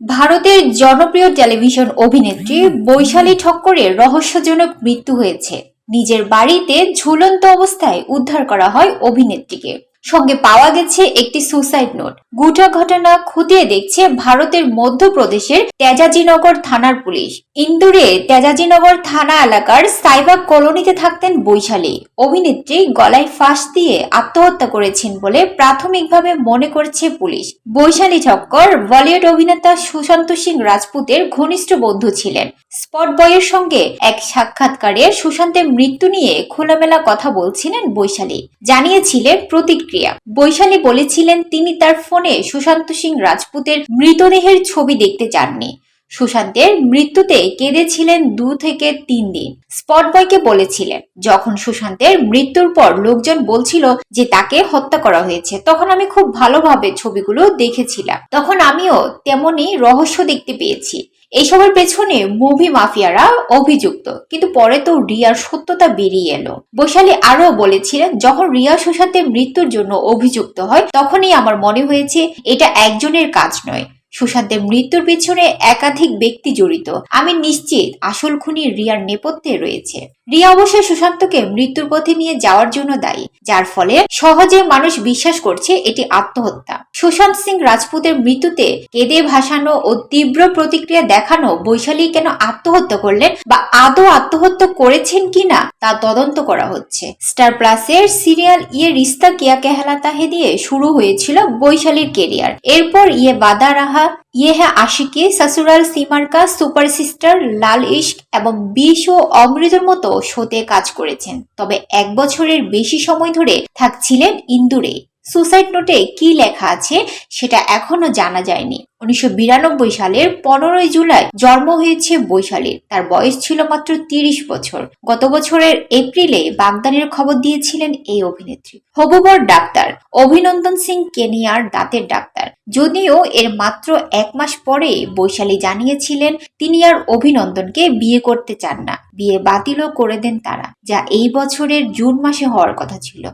ভারতের জনপ্রিয় টেলিভিশন অভিনেত্রী বৈশালী ঠক্করের রহস্যজনক মৃত্যু হয়েছে। নিজের বাড়িতে ঝুলন্ত অবস্থায় উদ্ধার করা হয় অভিনেত্রীকে। সঙ্গে পাওয়া গেছে একটি সুসাইড নোট। গোটা ঘটনা খতিয়ে দেখছে ভারতের মধ্যপ্রদেশের তেজাজিনগর থানার পুলিশ। ইন্দুরে তেজাজিনগর থানা এলাকার সাইবাগ কলোনিতে থাকতেন বৈশালী। অভিনেত্রী গলায় ফাঁস দিয়ে আত্মহত্যা করেছেন বলে প্রাথমিকভাবে মনে করছে পুলিশ। বৈশালী ঠক্কর বলিউড অভিনেতা সুশান্ত সিং রাজপুতের ঘনিষ্ঠ বন্ধু ছিলেন। স্পট বয়ের সঙ্গে এক সাক্ষাৎকারে সুশান্তের মৃত্যু নিয়ে খোলামেলা কথা বলছিলেন বৈশালী। জানিয়েছিলেন প্রতিক্রিয়া। বৈশালী বলেছিলেন তিনি তার ফোনে সুশান্ত সিং রাজপুতের মৃতদেহের ছবি দেখতে চাননি। সুশান্তের মৃত্যুতে কেঁদেছিলেন দু থেকে তিন দিন। স্পট বয়কে বলেছিলেন, যখন সুশান্তের মৃত্যুর পর লোকজন বলছিল যে তাকে হত্যা করা হয়েছে, তখন আমি খুব ভালোভাবে ছবিগুলো দেখেছিলাম। তখন আমিও তেমনি রহস্য দেখতে পেয়েছি। এইসবের পেছনে মুভি মাফিয়ারা অভিযুক্ত। কিন্তু পরে তো রিয়ার সত্যতা বেরিয়ে এলো। বৈশালী আরও বলেছিলেন, যখন রিয়া সুশান্তের মৃত্যুর জন্য অভিযুক্ত হয়, তখনই আমার মনে হয়েছে এটা একজনের কাজ নয়। সুশান্তের মৃত্যুর পিছনে একাধিক ব্যক্তি জড়িত। আমি নিশ্চিত আসল খুনি রিয়ার নেপথ্যে রয়েছে। রিয়া অবশ্য সুশান্তকে মৃত্যুর পথে নিয়ে যাওয়ার জন্য দায়ী, যার ফলে সহজে মানুষ বিশ্বাস করছে এটি আত্মহত্যা। সুশান্ত সিং রাজপুতের মৃত্যুতে কেঁদে ভাসানো ও তীব্র প্রতিক্রিয়া দেখানো বৈশালী কেন আত্মহত্যা করলেন বা আদৌ আত্মহত্যা করেছেন কিনা তা তদন্ত করা হচ্ছে। স্টার প্লাসের সিরিয়াল ইয়ে রিস্তা কিয়া কেহালাতা হে দিয়ে শুরু হয়েছিল বৈশালীর কেরিয়ার। এরপর ইয়ে বাদা রাহা ইয়ে হ্যাঁ আশিকি সসুরাল সিমার্কা, সুপার সিস্টার, লাল ইশক এবং বিষ ও অমৃতর মতো শোতে কাজ করেছেন। তবে এক বছরের বেশি সময় ধরে থাকছিলেন ইন্দুরে। সুসাইড নোটে কি লেখা আছে সেটা এখনও জানা যায়নি। উনিশশো বিরানব্বই সালের পনেরোই জুলাই জন্ম হয়েছে বৈশালীর। তার বয়স ছিল মাত্র তিরিশ বছর। গত বছরের এপ্রিলে বাগদানের খবর দিয়েছিলেন এই অভিনেত্রী। হবুবর ডাক্তার, অভিনন্দন সিং কেনিয়ার দাঁতের ডাক্তার। যদিও এর মাত্র এক মাস পরে বৈশালী জানিয়েছিলেন তিনি আর অভিনন্দনকে বিয়ে করতে চান না। বিয়ে বাতিলও করে দেন তারা, যা এই বছরের জুন মাসে হওয়ার কথা ছিল।